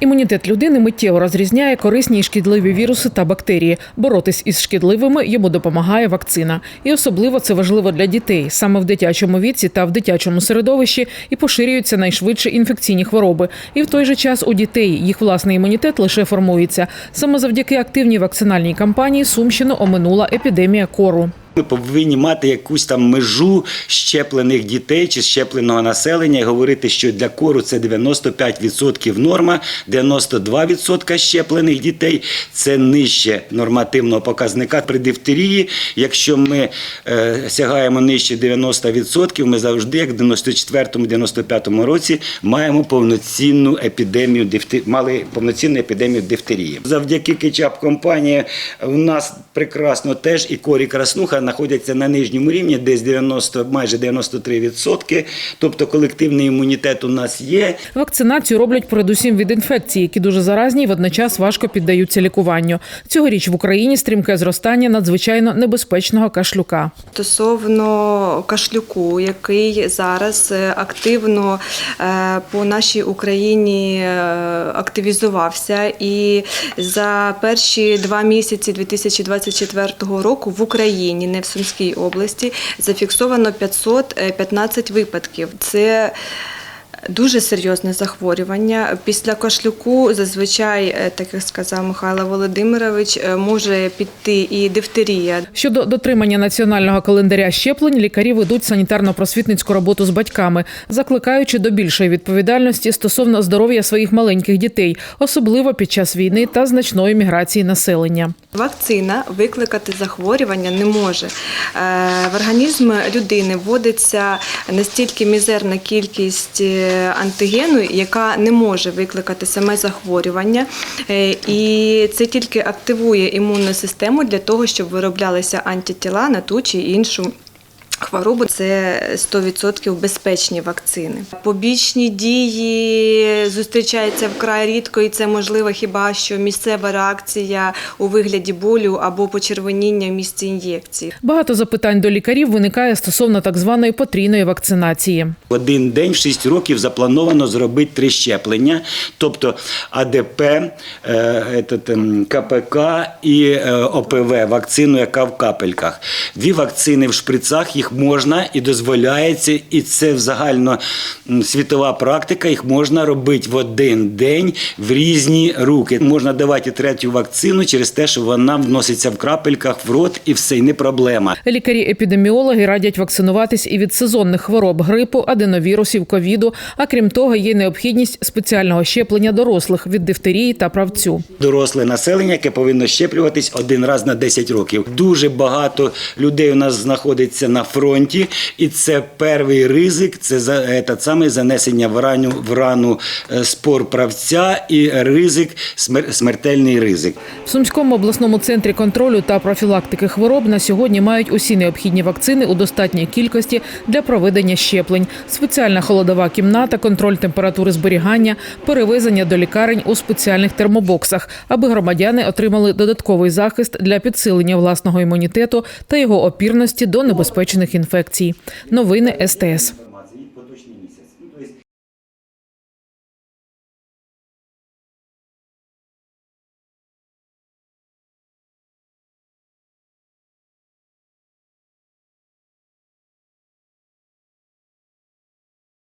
Імунітет людини миттєво розрізняє корисні і шкідливі віруси та бактерії. Боротись із шкідливими йому допомагає вакцина. І особливо це важливо для дітей. Саме в дитячому віці та в дитячому середовищі і поширюються найшвидше інфекційні хвороби. І в той же час у дітей їх власний імунітет лише формується. Саме завдяки активній вакцинальній кампанії Сумщину оминула епідемія кору. Ми повинні мати якусь там межу щеплених дітей чи щепленого населення і говорити, що для кору це 95% норма, 92% щеплених дітей це нижче нормативного показника. При дифтерії, якщо ми е, сягаємо нижче 90%, ми завжди, як в 94-95 році, маємо повноцінну епідемію дифте- мали повноцінну епідемію дифтерії. Завдяки кетчап компанії у нас прекрасно теж і корі краснуха знаходяться на нижньому рівні, десь 90, майже 93%. Тобто колективний імунітет у нас є. Вакцинацію роблять передусім від інфекцій, які дуже заразні і водночас важко піддаються лікуванню. Цьогоріч в Україні стрімке зростання надзвичайно небезпечного кашлюка. Стосовно кашлюку, який зараз е, активно е, по нашій Україні е, активізувався, і за перші два місяці 2024 року в Україні, не в Сумській області, зафіксовано 515 випадків. Це Дуже серйозне захворювання. Після кашлюку зазвичай, е, так як сказав Михайло Володимирович, е, може піти і дифтерія. Щодо дотримання національного календаря щеплень, лікарі ведуть санітарно-просвітницьку роботу з батьками, закликаючи до більшої відповідальності стосовно здоров'я своїх маленьких дітей, особливо під час війни та значної міграції населення. Вакцина викликати захворювання не може. Е, В організм людини вводиться настільки мізерна кількість антигену, яка не може викликати саме захворювання, Е, і це тільки активує імунну систему для того, щоб вироблялися антитіла на ту чи іншу. Хворобу це 100% безпечні вакцини. Побічні дії зустрічаються вкрай рідко, і це можливо хіба що місцева реакція у вигляді болю або почервоніння в місці ін'єкції. Багато запитань до лікарів виникає стосовно так званої потрійної вакцинації. Один день в 6 років заплановано зробити три щеплення, тобто АДП, е, ем, КПК і е, ОПВ, вакцину, яка в капельках. Дві вакцини в шприцах їх можна і дозволяється, і це в загально світова практика. Їх можна робити в один день в різні руки. Можна давати третю вакцину через те, що вона вноситься в крапельках в рот, і все і не проблема. Лікарі-епідеміологи радять вакцинуватись і від сезонних хвороб грипу, аденовірусів, ковіду. А крім того, є необхідність спеціального щеплення дорослих від дифтерії та правцю. доросле населення, яке повинно щеплюватись один раз на 10 років. Дуже багато людей у нас знаходиться на фронті, і це перший ризик. Це е, та саме занесення в рану в рану е, спор правця і ризик смер- смертельний ризик. В Сумському обласному центрі контролю та профілактики хвороб на сьогодні мають усі необхідні вакцини у достатній кількості для проведення щеплень. Спеціальна холодова кімната, контроль температури зберігання, перевезення до лікарень у спеціальних термобоксах, аби громадяни отримали додатковий захист для підсилення власного імунітету та його опірності до небезпечних інфекцій. Новини СТС.